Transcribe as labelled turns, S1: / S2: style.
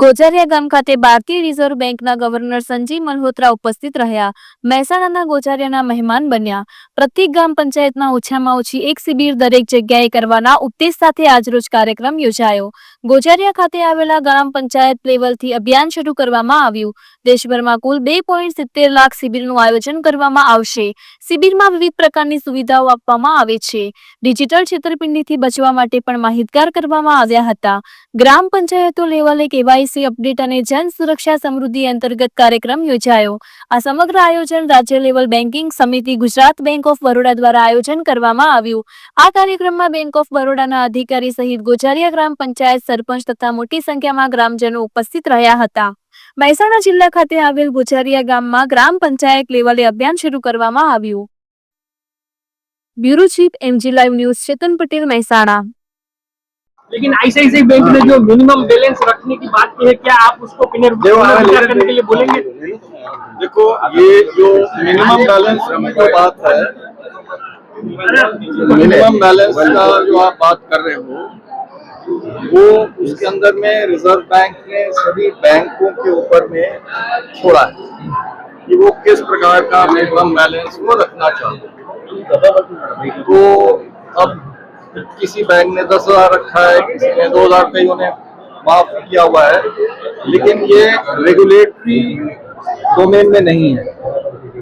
S1: ગોજારિયા ગામ ખાતે ભારતીય રિઝર્વ બેંકના ગવર્નર સંજીવ મલ્હોત્રા ઉપસ્થિત રહ્યા. મહેસાણાના ગોજારિયાના મહેમાન બન્યા. પ્રત્યેક ગામ પંચાયતમાં ઓછામાં ઓછી એક શિબિર દરેક જગ્યાએ કરવાના ઉપદેશ સાથે આજરોજ કાર્યક્રમ યોજાયો. ગોજારિયા ખાતે આવેલા ગ્રામ પંચાયત લેવલથી અભિયાન શરૂ કરવામાં આવ્યું. દેશભરમાં કુલ બે પોઈન્ટ સિત્તેર લાખ શિબિરનું આયોજન કરવામાં આવશે. શિબિરમાં વિવિધ પ્રકારની સુવિધાઓ આપવામાં આવે છે. ડિજિટલ છેતરપિંડીથી બચવા માટે પણ માહિતગાર કરવામાં આવ્યા હતા. ગ્રામ પંચાયતો લેવલે કેવાયસી અપડેટ અને જન સુરક્ષા સમૃદ્ધિ અંતર્ગત કાર્યક્રમ યોજાયો. આ સમગ્ર આયોજન રાજ્ય લેવલ બેન્કિંગ સમિતિ ગુજરાત બેંક ઓફ બરોડા દ્વારા આયોજન કરવામાં આવ્યું. આ કાર્યક્રમમાં બેંક ઓફ બરોડાના અધિકારી સહિત ગોજારિયા ગ્રામ પંચાયત સરપંચ તથા મોટી સંખ્યામાં ગ્રામજનો ઉપસ્થિત રહ્યા હતા. મહેસાણા જિલ્લા ખાતે આવેલ ગોજારિયા ગામમાં ગ્રામ પંચાયત લેવલે અભિયાન શરૂ કરવામાં આવ્યું. Bureau chief MG live news Chetan Patel, Mehsana.
S2: लेकिन आईसीआईसीआई बैंक ने जो मिनिमम बैलेंस रखने की बात की है क्या आप उसको पुनर्विचार करने के लिए बोलेंगे?
S3: देखो ये जो मिनिमम बैलेंस की जो बात है मिनिमम बैलेंस का जो आप बात कर रहे हो वो उसके अंदर में रिज़र्व बैंक ने सभी बैंकों के ऊपर में छोड़ा है कि वो किस प्रकार का मिनिमम बैलेंस वो रखना चाहते हैं। तो अब किसी बैंक ने दस हजार रखा है किसी ने दो हजार कईयों ने माफ किया हुआ है लेकिन ये रेगुलेटरी डोमेन में नहीं है